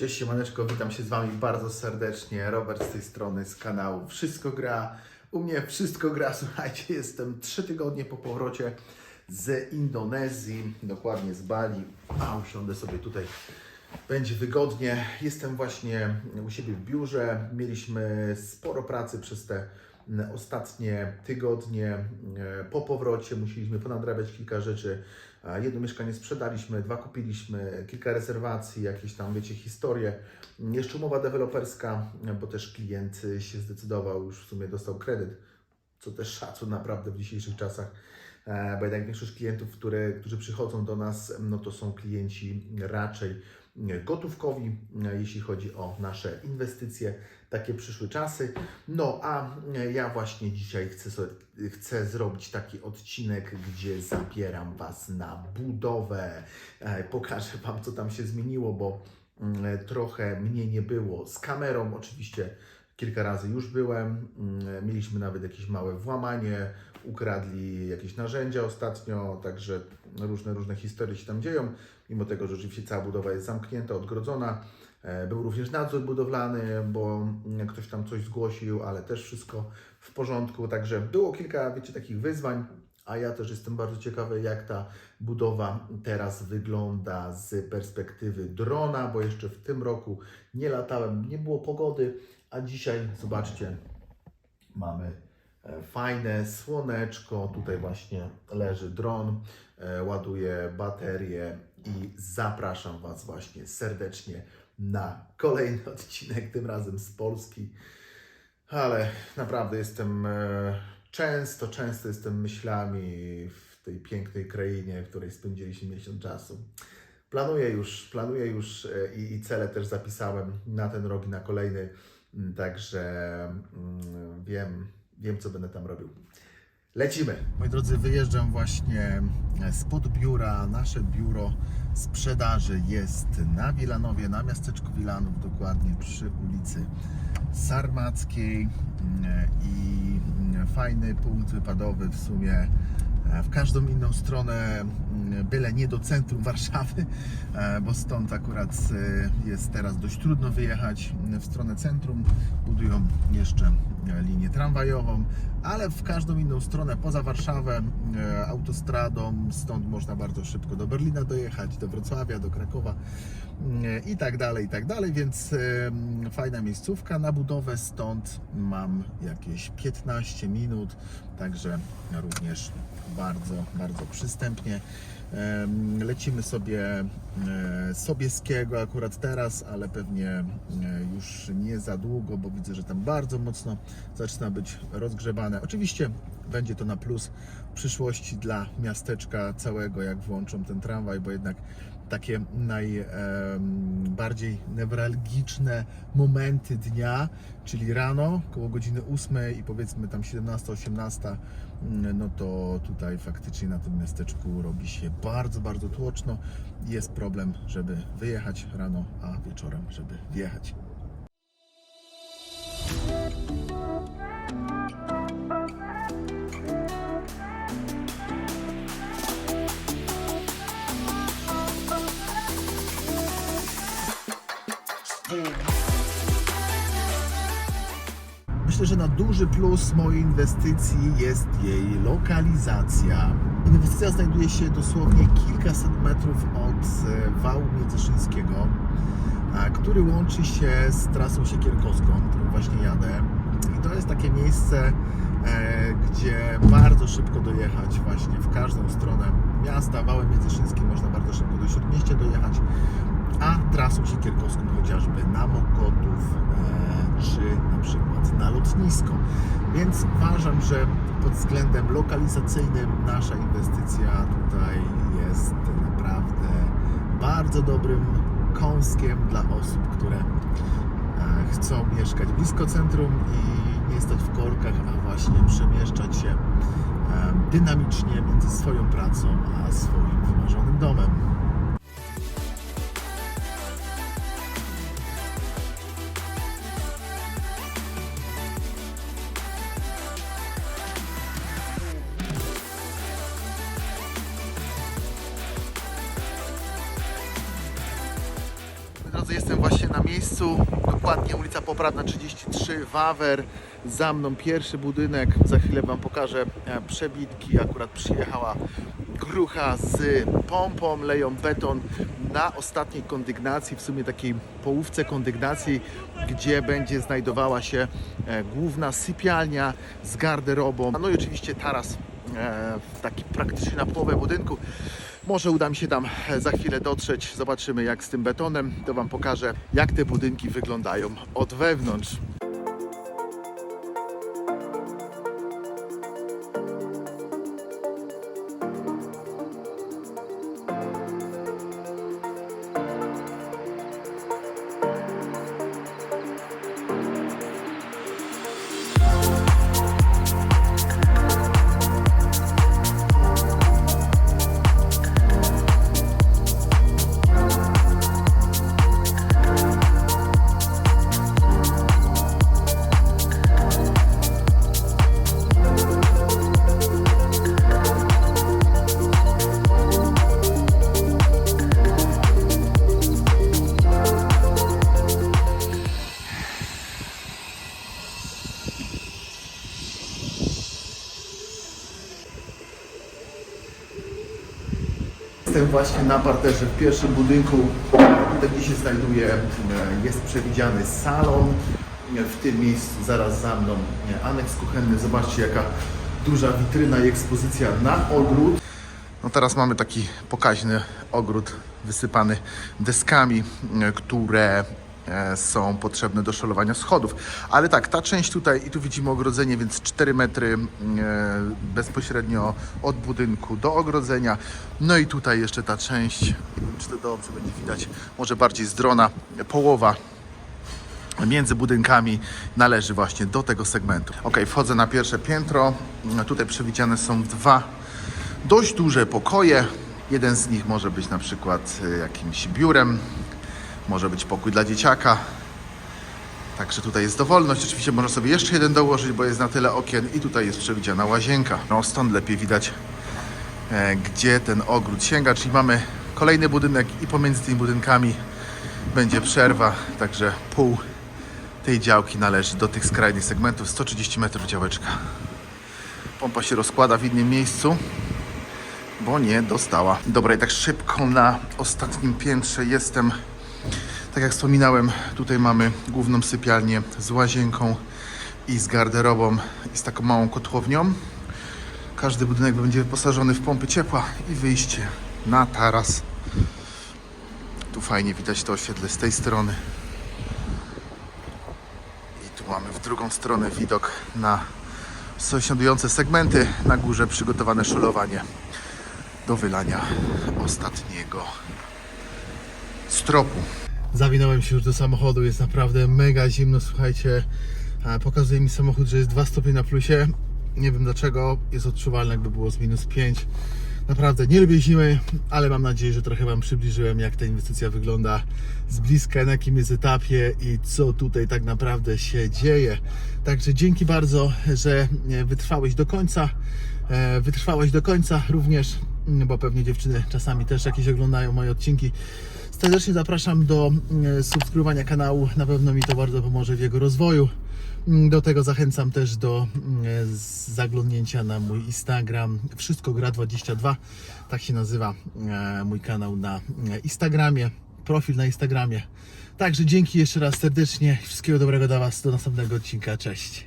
Cześć siemaneczko, witam się z Wami bardzo serdecznie. Robert z tej strony, z kanału Wszystko Gra. U mnie wszystko gra, słuchajcie, jestem trzy tygodnie po powrocie z Indonezji, dokładnie z Bali. A, usiądę sobie tutaj, będzie wygodnie. Jestem właśnie u siebie w biurze. Mieliśmy sporo pracy przez te mm, ostatnie tygodnie. E, Po powrocie musieliśmy ponadrabiać kilka rzeczy. A Jedno mieszkanie sprzedaliśmy, dwa kupiliśmy, kilka rezerwacji, jakieś tam, wiecie, historie. Jeszcze umowa deweloperska, bo też klient się zdecydował, już w sumie dostał kredyt, co też szacun naprawdę w dzisiejszych czasach, e, bo jednak większość klientów, które, którzy przychodzą do nas, no to są klienci raczej gotówkowi, e, jeśli chodzi o nasze inwestycje, takie przyszłe czasy. No a ja właśnie dzisiaj chcę, sobie, chcę zrobić taki odcinek, gdzie zabieram Was na budowę. E, Pokażę Wam, co tam się zmieniło, bo mm, trochę mnie nie było z kamerą. Oczywiście kilka razy już byłem. Mm, Mieliśmy nawet jakieś małe włamanie, ukradli jakieś narzędzia ostatnio, także różne, różne historie się tam dzieją. Mimo tego, że rzeczywiście cała budowa jest zamknięta, odgrodzona. E, Był również nadzór budowlany, bo mm, ktoś tam coś zgłosił, ale też wszystko w porządku. Także było kilka, wiecie, takich wyzwań, a ja też jestem bardzo ciekawy, jak ta budowa teraz wygląda z perspektywy drona, bo jeszcze w tym roku nie latałem, nie było pogody, a dzisiaj zobaczcie, mamy fajne słoneczko. Tutaj właśnie leży dron, e, ładuje baterię i zapraszam Was właśnie serdecznie na kolejny odcinek, tym razem z Polski. Ale naprawdę jestem e, często, często jestem myślami w tej pięknej krainie, w której spędziliśmy miesiąc czasu. Planuję już, planuję już e, i, i cele też zapisałem na ten rok i na kolejny, Mm, także mm, wiem, wiem co będę tam robił. Lecimy. Moi drodzy, wyjeżdżam właśnie spod biura. Nasze biuro sprzedaży jest na Wilanowie, na miasteczku Wilanów, dokładnie przy ulicy Sarmackiej Mm, i mm, fajny punkt wypadowy w sumie e, w każdą inną stronę, mm, byle nie do centrum Warszawy, e, bo stąd akurat e, jest teraz dość trudno wyjechać w stronę centrum. Budują jeszcze e, linię tramwajową, ale w każdą inną stronę poza Warszawę e, autostradą, stąd można bardzo szybko do Berlina dojechać, do Wrocławia, do Krakowa mm, i tak dalej, i tak dalej, więc fajna miejscówka na budowę, stąd mam jakieś 15 minut, także również bardzo, bardzo przystępnie. Lecimy sobie e, Sobieskiego akurat teraz, ale pewnie e, już nie za długo, bo widzę, że tam bardzo mocno zaczyna być rozgrzebane. Oczywiście będzie to na plus przyszłości dla miasteczka całego, jak włączą ten tramwaj, bo jednak takie najbardziej newralgiczne momenty dnia, czyli rano, koło godziny 8 i powiedzmy tam 17-18, mm, no to tutaj faktycznie na tym miasteczku robi się bardzo, bardzo tłoczno. Jest problem, żeby wyjechać rano, a wieczorem, żeby wjechać. Myślę, że na duży plus mojej inwestycji jest jej lokalizacja. Inwestycja znajduje się dosłownie kilkaset metrów od e, wału międzyszyńskiego, który łączy się z trasą siekierkowską, którą właśnie jadę. I to jest takie miejsce, e, gdzie bardzo szybko dojechać właśnie w każdą stronę miasta. Wałem międzyszyńskim można bardzo szybko do śródmieścia dojechać, a trasą siekierkowską chociażby na Mokotów e, czy na przykład na lotnisko. Więc uważam, że pod względem lokalizacyjnym nasza inwestycja tutaj jest naprawdę bardzo dobrym kąskiem dla osób, które e, chcą mieszkać blisko centrum i nie stać w korkach, a właśnie przemieszczać się e, dynamicznie między swoją pracą a swoim wymarzonym domem. Drodzy, jestem właśnie na miejscu, dokładnie ulica Poprawna 33, Wawer. Za mną pierwszy budynek, za chwilę Wam pokażę e, przebitki. Akurat przyjechała grucha z pompą, leją beton na ostatniej kondygnacji, w sumie takiej połówce kondygnacji, gdzie będzie znajdowała się e, główna sypialnia z garderobą. No i oczywiście taras e, taki praktycznie na połowę budynku. Może uda mi się tam e, za chwilę dotrzeć. Zobaczymy jak z tym betonem. To Wam pokażę, jak te budynki wyglądają od wewnątrz. Jestem właśnie na parterze w pierwszym budynku, tutaj gdzie się znajduje, e, jest przewidziany salon. W tym miejscu zaraz za mną e, aneks kuchenny. Zobaczcie jaka duża witryna i ekspozycja na ogród. No teraz mamy taki pokaźny ogród wysypany deskami, e, które są potrzebne do szalowania schodów. Ale tak, ta część tutaj, i tu widzimy ogrodzenie, więc 4 metry e, bezpośrednio od budynku do ogrodzenia. No i tutaj jeszcze ta część, czy to dobrze będzie widać, może bardziej z drona, połowa między budynkami należy właśnie do tego segmentu. Ok, wchodzę na pierwsze piętro. Tutaj przewidziane są dwa dość duże pokoje. Jeden z nich może być na przykład y, jakimś biurem, może być pokój dla dzieciaka. Także tutaj jest dowolność. Oczywiście można sobie jeszcze jeden dołożyć, bo jest na tyle okien i tutaj jest przewidziana łazienka. No stąd lepiej widać, e, gdzie ten ogród sięga, czyli mamy kolejny budynek i pomiędzy tymi budynkami będzie przerwa, także pół tej działki należy do tych skrajnych segmentów, 130 metrów działeczka. Pompa się rozkłada w innym miejscu, bo nie dostała. Dobra, i tak szybko na ostatnim piętrze jestem. Tak jak wspominałem, tutaj mamy główną sypialnię z łazienką i z garderobą i z taką małą kotłownią. Każdy budynek będzie wyposażony w pompy ciepła i wyjście na taras. Tu fajnie widać to osiedle z tej strony. I tu mamy w drugą stronę widok na sąsiadujące segmenty. Na górze przygotowane szolowanie do wylania ostatniego stropu. Zawinąłem się już do samochodu, jest naprawdę mega zimno, słuchajcie. Pokazuje mi samochód, że jest 2 stopnie na plusie. Nie wiem dlaczego, jest odczuwalne jakby było z minus 5. Naprawdę nie lubię zimy, ale mam nadzieję, że trochę Wam przybliżyłem, jak ta inwestycja wygląda z bliska, na jakim jest etapie i co tutaj tak naprawdę się dzieje. Także dzięki bardzo, że e, wytrwałeś do końca. E, Wytrwałeś do końca również, bo pewnie dziewczyny czasami też jakieś oglądają moje odcinki. Serdecznie zapraszam do mm, subskrybowania kanału, na pewno mi to bardzo pomoże w jego rozwoju. Mm, Do tego zachęcam też do mm, zaglądnięcia na mój Instagram. Wszystko gra 22. Tak się nazywa e, mój kanał na e, Instagramie, profil na Instagramie. Także dzięki jeszcze raz serdecznie. Wszystkiego dobrego dla Was. Do następnego odcinka. Cześć.